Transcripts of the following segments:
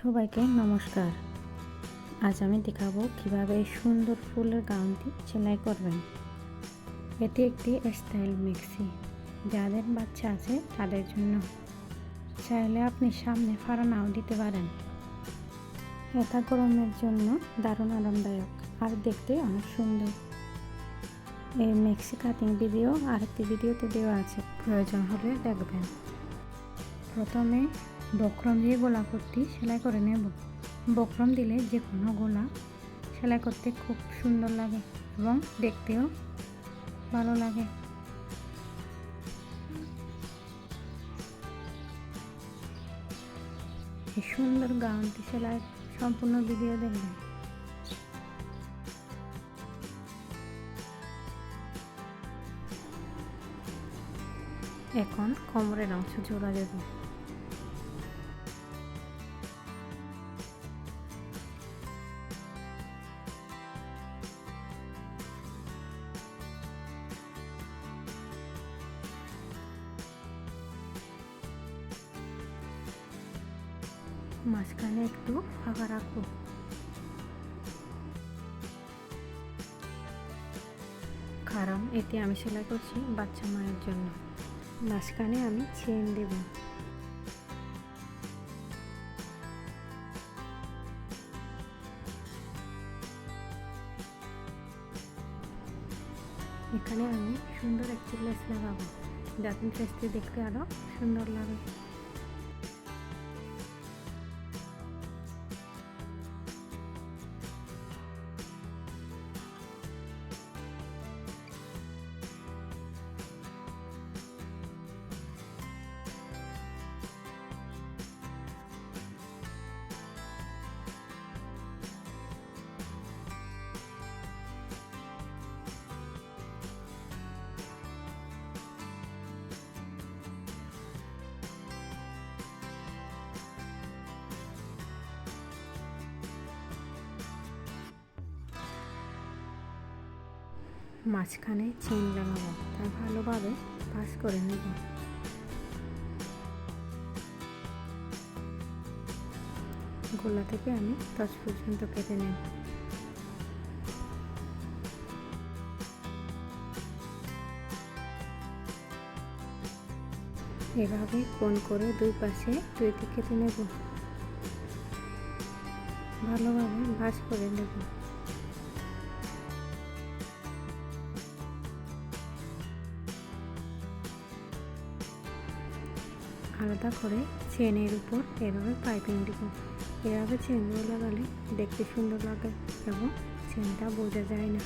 সবাইকে নমস্কার। আজ আমি দেখাবো কীভাবে এই সুন্দর ফুলের গাউনটি সেলাই করবেন। এটি একটি স্টাইল মিক্সি। যাদের বাচ্চা আছে, তাদের জন্য। চাইলে আপনি সামনে ফাড়ানাও দিতে পারেন। এটা গরমের জন্য দারুণ আরামদায়ক আর দেখতে অনেক সুন্দর। এই মিক্সি কাটিং ভিডিও আরেকটি ভিডিওতে দেওয়া আছে। প্রয়োজন হলে দেখবেন। প্রথমে বক্রম দিয়ে গোলা করতে সেলাই করে নেব। বক্রম দিলে যে কোনো গোলা সেলাই করতে খুব সুন্দর লাগে এবং দেখতেও ভালো লাগে। এই সুন্দর গাউনটি সেলাই সম্পূর্ণ ভিডিও দেখবেন। এখন কোমরের অংশ জোড়া দেবো। মাঝখানে একটু ফাঁকা রাখব। কারণ এতে আমি সেলাই করছি বাচ্চা মায়ের জন্য। মাঝখানে আমি চেন দেব। এখানে আমি সুন্দর একটি লেস লাগাবো। যাতে ড্রেসটি দেখতে আরও সুন্দর লাগে। মাঝখানে চেন লাগাবো তাই ভালোভাবে পাস করে নেব। গোলা থেকে আমি দশ পর্যন্ত কেটে নেব। এভাবে কোন করে দুই পাশে দুইটি কেটে নেব। ভালোভাবে ভাঁজ করে নেব। আলাদা করে চেনের উপর এভাবে পাইপিং দিব। এভাবে চেনগুলো লাগালে দেখতে সুন্দর লাগে এবং চেনটা বোঝা যায় না।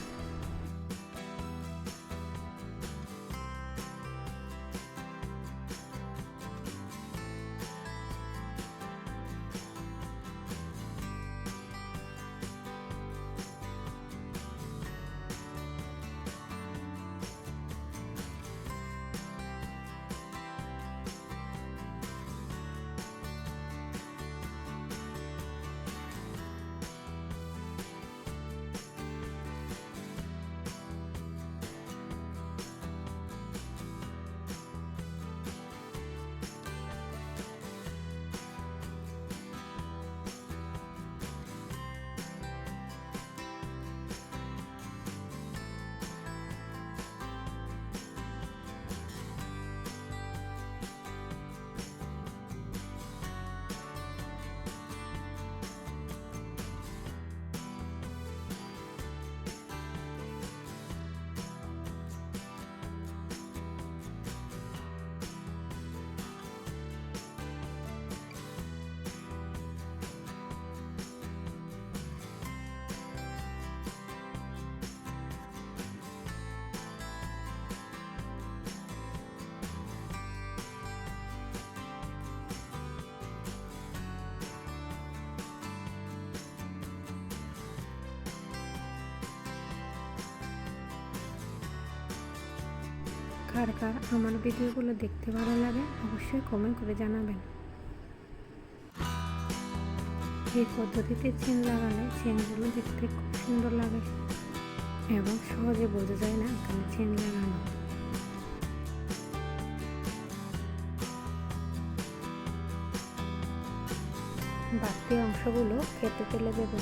কার কার আমার ভিডিওগুলো দেখতে ভালো লাগে, অবশ্যই কমেন্ট করে জানাবেন। এই পদ্ধতিতে চেন লাগালে চেনগুলো দেখতে খুব সুন্দর লাগে এবং সহজে বোঝা যায় না এখানে চেন লাগানো। বাড়তি অংশগুলো খেতে ফেলে দেবে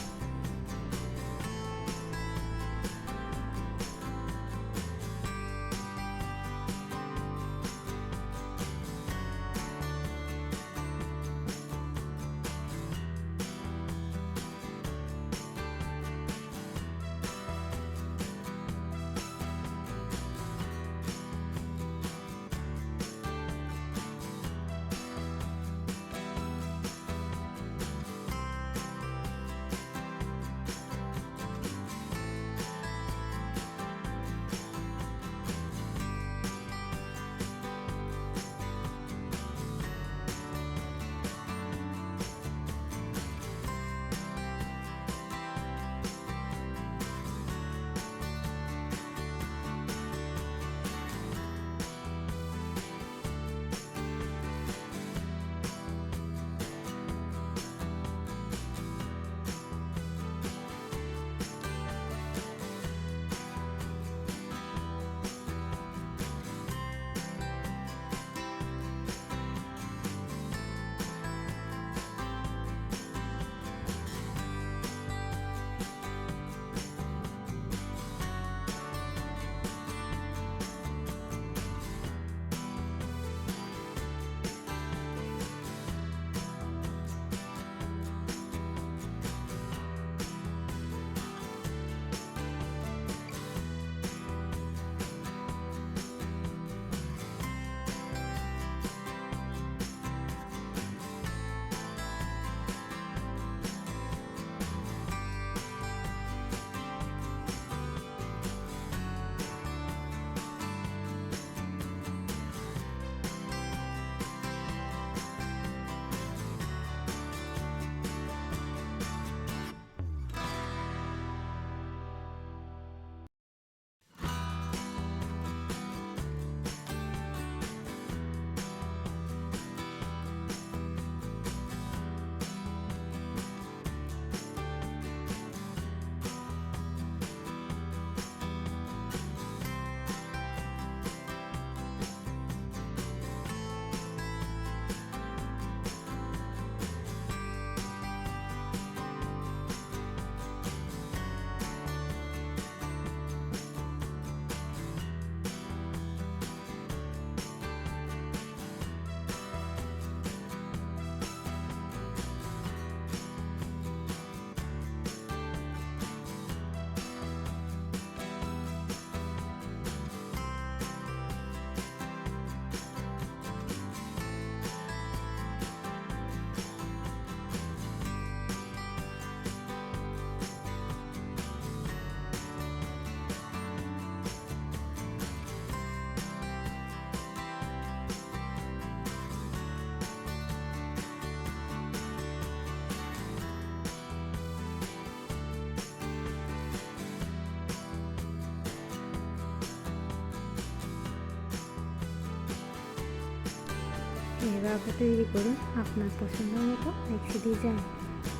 এভাবে তৈরি করুন আপনার পছন্দ মতো রেখে দিয়ে যান।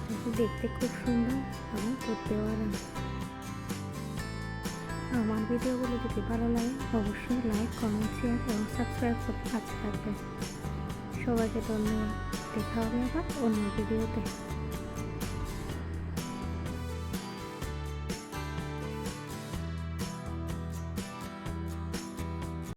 তাকে দেখতে খুব সুন্দর এবং করতেও আরাম। আমার ভিডিওগুলো যদি ভালো লাগে, অবশ্যই লাইক কমেন্ট শেয়ার এবং সাবস্ক্রাইব করতে কাছে থাকবেন। সবাইকে ধন্যবাদ। দেখা হবে আবার অন্য ভিডিওতে।